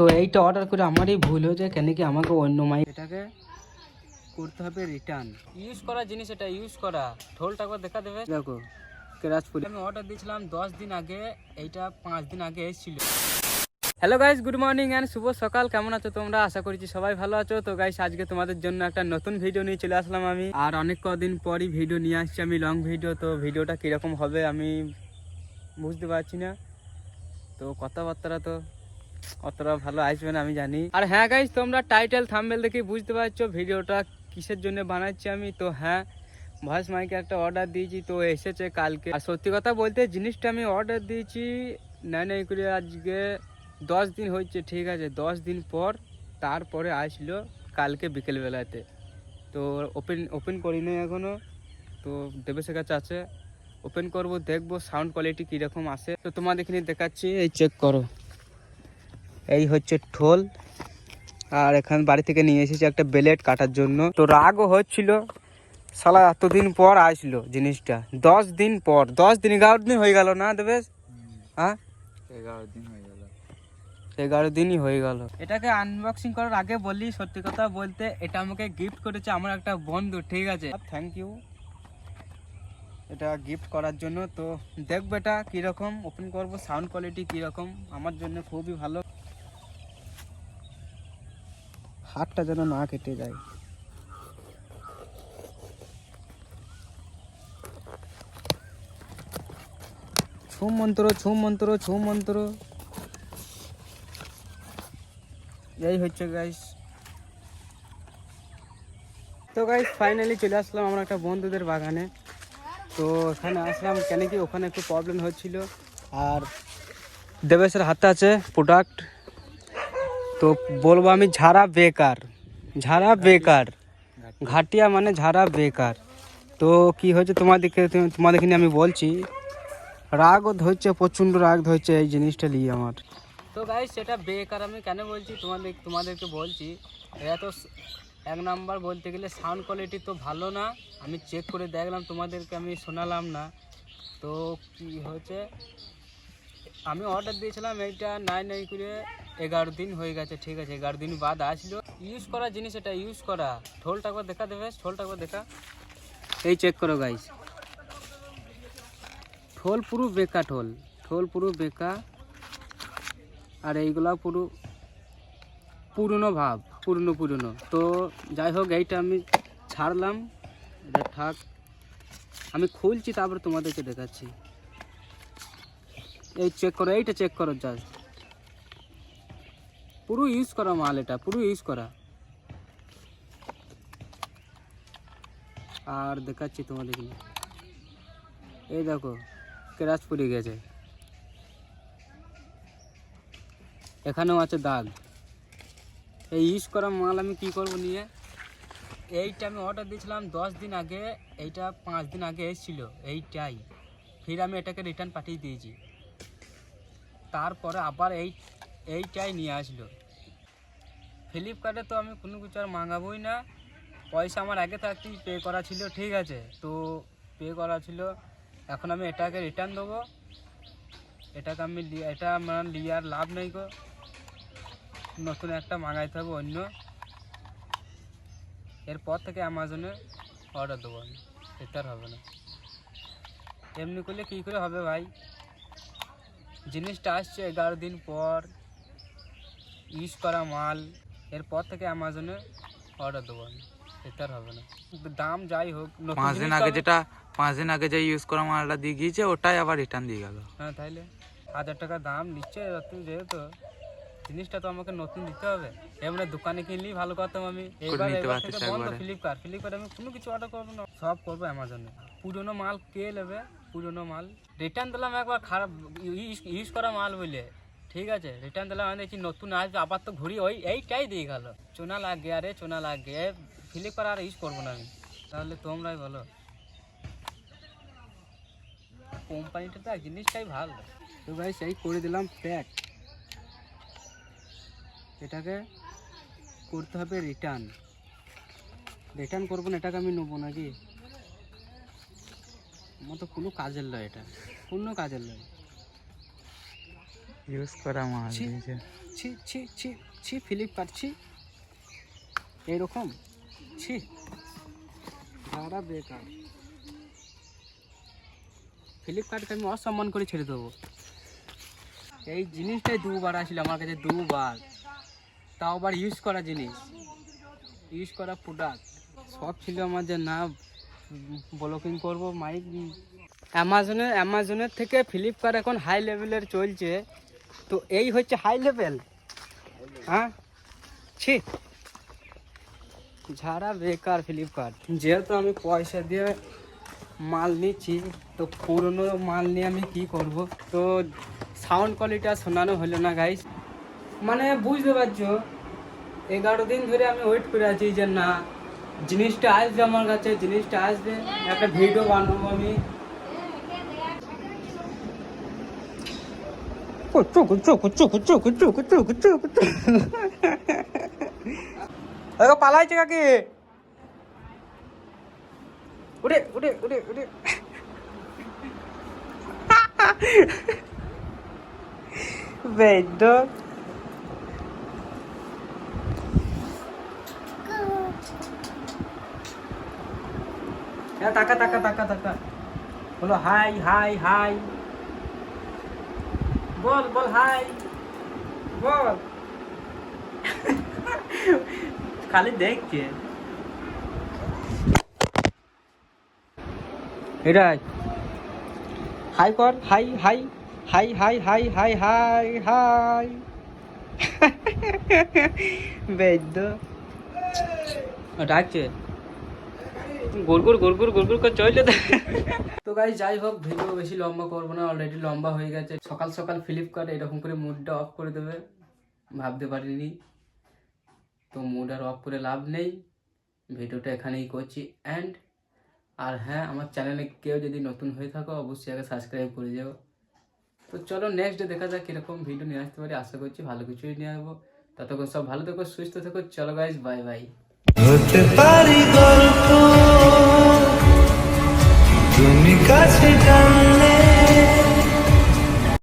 তো এইটা অর্ডার করে আমারই ভুল হয়েছে কেন কি আমাকে অন্য মাই এটাকে করতে হবে রিটার্ন ইউজ করা জিনিস এটা ইউজ করা। ঢোলটা একবার দেখা দেবে। দেখো কেরাজপুরি। আমি অর্ডার দিয়েছিলাম দশ দিন আগে এইটা পাঁচ দিন আগে এসেছিল। Hello guys good morning and শুভ সকাল। কেমন আছো তোমরা? আশা করছি সবাই ভালো আছো। তো গাইস আজকে তোমাদের জন্য একটা নতুন ভিডিও নিয়ে চলে আসলাম আমি। আর অনেক কদিন পরই ভিডিও নিয়ে আসছি আমি লং ভিডিও তো ভিডিওটা কীরকম হবে আমি বুঝতে পারছি না। তো কথাবার্তা তো অতটা ভালো আসবে না আমি জানি। আর হ্যাঁ গাইস তোমরা টাইটেল থাম্বেল দেখে বুঝতে পারছ ভিডিওটা কিসের জন্য বানাচ্ছি আমি। তো হ্যাঁ ভয়েস মাইকে একটা অর্ডার দিয়েছি, তো এসেছে কালকে। আর সত্যি কথা বলতে জিনিসটা আমি অর্ডার দিয়েছি, নাই নাই করে আজকে দশ দিন হচ্ছে ঠিক আছে, দশ দিন পর তারপরে আসলো কালকে বিকেলবেলাতে। তো ওপেন ওপেন করিনি এখনও তো দেবেশের কাছে আছে। ওপেন করব, দেখব সাউন্ড কোয়ালিটি কীরকম আসে তো তোমাদের এখানে দেখাচ্ছি, এই চেক করো। এই হচ্ছে ঠোল। আর এখান বাড়ি থেকে নিয়ে এসেছি একটা বেলেট কাটার জন্য। তো রাগও হচ্ছিল। সালা এতদিন পর আসলো জিনিসটা। দশ দিন পর। দশ দিন এগারো দিন হয়ে গেল না দেবেশ? হ্যাঁ? এগারো দিন হয়ে গেল। এগারো দিনই হয়ে গেল। এটাকে আনবক্সিং করার আগে বলি সত্যি কথা বলতে এটা আমাকে গিফট করেছে আমার একটা বন্ধু ঠিক আছে? থ্যাংক ইউ এটা গিফট করার জন্য। তো দেখব এটা কীরকম ওপেন করব সাউন্ড কোয়ালিটি কীরকম আমার জন্য খুবই ভালো। হাতটা যেন না কেটে যায়। ছুম মন্ত্র ছুম মন্ত্র ছুম মন্ত্র। এই হচ্ছে গাইস তো গাইস ফাইনালি চলে আসলাম আমরা একটা বন্ধুদের বাগানে। তো এখানে আসলাম কেন কি ওখানে একটু প্রবলেম হচ্ছিল। আর দেবেশের হাতে আছে প্রোডাক্ট তো বলব আমি ঝাড়া বেকার ঝাড়া বেকার। ঘাটিয়া মানে ঝাড়া বেকার। তো কি হয়েছে তোমাদেরকে তোমাদেরকে নিয়ে আমি বলছি রাগও ধরছে প্রচণ্ড রাগ ধরছে এই জিনিসটা নিয়ে আমার। তো গাই সেটা বেকার আমি কেন বলছি? তোমাদের, তোমাদেরকে বলছি এটা তো এক নাম্বার বলতে গেলে সাউন্ড কোয়ালিটি তো ভালো না। আমি চেক করে দেখলাম, তোমাদেরকে আমি শোনালাম না। তো কি হয়েছে? আমি অর্ডার দিয়েছিলাম, এইটা নাই নাই করে এগারো দিন হয়ে গেছে, ঠিক আছে, এগারো দিন বাদ আসলো। ইউজ করা জিনিস এটা ইউজ করা। ঢোলটা একবার দেখা দেবে ঢোলটা একবার দেখা। এই চেক করো গাইস ঠোল পুরো বেকা ঠোল। ঠোল পুরো বেকা আর এইগুলা পুরো পুরনো ভাব, পুরনো পুরনো। তো যাই হোক, এইটা আমি ছাড়লাম। এটা থাক। আমি খুলছি, তারপরে তোমাদেরকে দেখাচ্ছি। এই চেক করো, এইটা চেক করো জাস্ট পুরো ইউজ করা মাল এটা, পুরো ইউজ করা। আর দেখাচ্ছি তোমাদেরকে এই দেখো ক্রাশ পড়ে গেছে। এখানেও আছে দাগ। এই ইউজ করা মাল আমি কি করব নিয়ে? এইটা আমি অর্ডার দিয়েছিলাম দশ দিন আগে, এইটা পাঁচ দিন আগে এসেছিল, এইটাই। ফির আমি এটাকে রিটার্ন পাঠিয়ে দিয়েছি। তারপরে আবার এই এইটাই নিয়ে আসলো। ফ্লিপকার্টে তো আমি কোনো কিছু আর মাঙাবোই না। পয়সা আমার আগে থাকতেই পে করা ছিল, ঠিক আছে? তো পে করা ছিল। এখন আমি এটাকে রিটার্ন দেবো। এটাকে আমি এটা আমার লিয়ে আর লাভ নেই গো। নতুন একটা মাঙাইতে হবে, অন্য। এরপর থেকে অ্যামাজনে অর্ডার দেবো আমি। এতে আর হবে না। এমনি করলে কী করে হবে ভাই? জিনিসটা আসছে এগারো দিন পর। ইউজ করা মাল এরপর থেকে অ্যামাজনে অর্ডার দেবো আমি। এতে আর হবে না। দাম যাই হোক পাঁচ দিন আগে যেটা পাঁচ দিন আগে যে ইউজ করা মালটা দিয়ে গিয়েছে ওটাই আবার রিটার্ন দিয়ে গেল। হ্যাঁ তাইলে হাজার টাকা দাম নিচ্ছে যেহেতু জিনিসটা তো আমাকে নতুন দিতে হবে। এমনি দোকানে কিনলেই ভালো করতাম আমি। এবার এবার থেকে বন্ধ ফ্লিপকার্ট ফ্লিপকার্ট আমি কোনো কিছু অর্ডার করব না। সব করব অ্যামাজনে পুরনো মাল কে নেবে? পুরনো মাল। রিটার্ন দিলাম একবার খারাপ ইউজ করা মাল বলে। ঠিক আছে রিটার্ন দিলাম, আমি দেখছি নতুন আসবে, আবার তো ঘুরি, ওই এইটাই দিয়ে গেল। চোনা লাগে আরে চোনা লাগে ফ্লিপকার্ট আর ইউজ করব না আমি। তাহলে তোমরাই বলো। কোম্পানিটা তো জিনিসটাই ভালো। তো ভাই, সেই করে দিলাম প্যাক এটাকে করতে হবে রিটার্ন রিটার্ন করব না, এটাকে আমি নেব নাকি? আমার তো কোনো কাজের লয় এটা। কোনো কাজের লয়। ইউজ করা মাল ছি। দিয়েছে ছি ছি ছি ছি ফ্লিপকার্ট ছি। এইরকম? ছি। ভাড়া বেকার। ফ্লিপকার্টকে আমি অসম্মান করে ছেড়ে দেবো। এই জিনিসটাই দুবার আসছিল আমার কাছে দুবার। তাও আবার ইউজ করা জিনিস। ইউজ করা প্রোডাক্ট সব ছিল আমার যে না ব্লকিং করব মাইক। অ্যামাজনে অ্যামাজনের থেকে ফ্লিপকার্ট এখন হাই লেভেলের চলছে। তো এই হচ্ছে হাই লেভেল হ্যাঁ? ছি। ঝাড়া বেকার ফ্লিপকার্ট, যেহেতু আমি পয়সা দিয়ে মাল নিচ্ছি, তো পুরনো মাল নিয়ে আমি কি করব? তো সাউন্ড কোয়ালিটি আর শোনানো হলো না গাইস মানে বুঝতে পারছ, এগারো দিন ধরে আমি ওয়েট করে আছি যে না, জিনিসটা আসবে আমার কাছে, জিনিসটা আসবে, একটা ভিডিও বানাবো আমি। কুচু কুচু কুচু কুচু কুচু কুচু কুচু কুচু দেখো পালাইছে কাকে উড়ে উড়ে উড়ে উড়ে বেদ হ্যাঁ তাকা তাকা তাকা তাকা বলো হাই হাই হাই বল বল, হাই। বল। খালি দেখছে এটাই হাই। কর, hi hi hi hi hi hi hi hi. Baidya ডাকছে। গুড়গুড় গুড়গুড় গুড়গুড় করে চলে তো। গাই যাই হোক ভিডিও বেশি লম্বা করব না অলরেডি লম্বা হয়ে গেছে। সকাল সকাল ফ্লিপকার্ট এরকম করে মুডটা অফ করে দেবে। ভাবতে পারিনি। তো মুড আর অফ করে লাভ নেই। ভিডিওটা এখানেই করছি অ্যান্ড আর হ্যাঁ আমার চ্যানেলে কেউ যদি নতুন হয়ে থাকো অবশ্যই আগে সাবস্ক্রাইব করে যাও। তো চলো নেক্সট ডে দেখা যাক কীরকম ভিডিও নিয়ে আসতে পারি। আশা করছি ভালো কিছুই নিয়ে আসব। ততক্ষণ সব ভালো থেকো সুস্থ থেকো। চলো গাইজ বাই বাই হতে পারি গল্প। Cause it's done.